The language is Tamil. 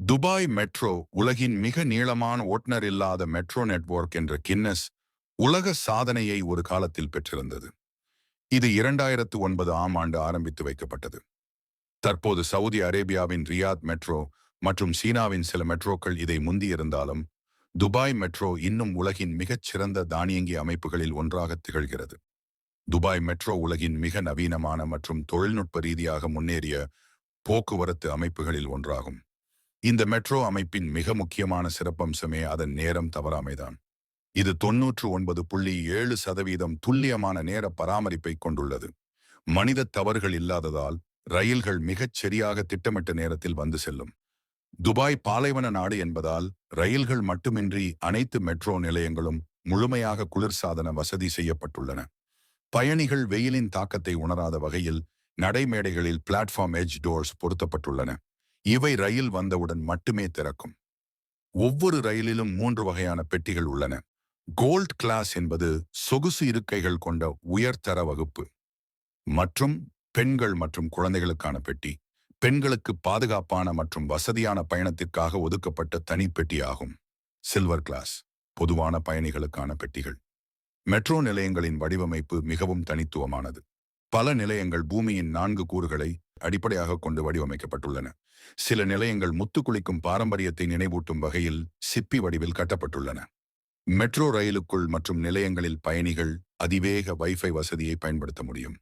துபாய் மெட்ரோ உலகின் மிக நீளமான ஓட்டுநர் இல்லாத மெட்ரோ நெட்வொர்க் என்ற கின்னஸ் உலக சாதனையை ஒரு காலத்தில் பெற்றிருந்தது. இது இரண்டாயிரத்து ஒன்பது ஆம் ஆண்டு ஆரம்பித்து வைக்கப்பட்டது. தற்போது சவுதி அரேபியாவின் ரியாத் மெட்ரோ மற்றும் சீனாவின் சில மெட்ரோக்கள் இதை முந்தியிருந்தாலும் துபாய் மெட்ரோ இன்னும் உலகின் மிகச் சிறந்த தானியங்கி அமைப்புகளில் ஒன்றாக திகழ்கிறது. துபாய் மெட்ரோ உலகின் மிக நவீனமான மற்றும் தொழில்நுட்ப ரீதியாக முன்னேறிய போக்குவரத்து அமைப்புகளில் ஒன்றாகும். இந்த மெட்ரோ அமைப்பின் மிக முக்கியமான சிறப்பம்சமே அதன் நேரம் தவறாமைதான். இது தொன்னூற்று ஒன்பது புள்ளி ஏழு சதவீதம் துல்லியமான நேர பராமரிப்பை கொண்டுள்ளது. மனித தவறுகள் இல்லாததால் ரயில்கள் மிகச் சரியாக திட்டமிட்ட நேரத்தில் வந்து செல்லும். துபாய் பாலைவன நாடு என்பதால் ரயில்கள் மட்டுமின்றி அனைத்து மெட்ரோ நிலையங்களும் முழுமையாக குளிர்சாதன வசதி செய்யப்பட்டுள்ளன. பயணிகள் வெயிலின் தாக்கத்தை உணராத வகையில் நடைமேடைகளில் பிளாட்ஃபார்ம் எஜ் டோர்ஸ் பொருத்தப்பட்டுள்ளன. இவை ரயில் வந்தவுடன் மட்டுமே திறக்கும். ஒவ்வொரு ரயிலிலும் மூன்று வகையான பெட்டிகள் உள்ளன. கோல்ட் கிளாஸ் என்பது சொகுசு இருக்கைகள் கொண்ட உயர்தர வகுப்பு. மற்றும் பெண்கள் மற்றும் குழந்தைகளுக்கான பெட்டி. பெண்களுக்கு பாதுகாப்பான மற்றும் வசதியான பயணத்திற்காக ஒதுக்கப்பட்ட தனி பெட்டியாகும். சில்வர் கிளாஸ் பொதுவான பயணிகளுக்கான பெட்டிகள். மெட்ரோ நிலையங்களின் வடிவமைப்பு மிகவும் தனித்துவமானது. பல நிலையங்கள் பூமியின் நான்கு கூறுகளை அடிப்படையாக கொண்டு வடிவமைக்கப்பட்டுள்ளன. சில நிலையங்கள் முத்து குளிக்கும் பாரம்பரியத்தை நினைவூட்டும் வகையில் சிப்பி வடிவில் கட்டப்பட்டுள்ளன. மெட்ரோ ரயிலுக்குள் மற்றும் நிலையங்களில் பயணிகள் அதிவேக வைஃபை வசதியை பயன்படுத்த முடியும்.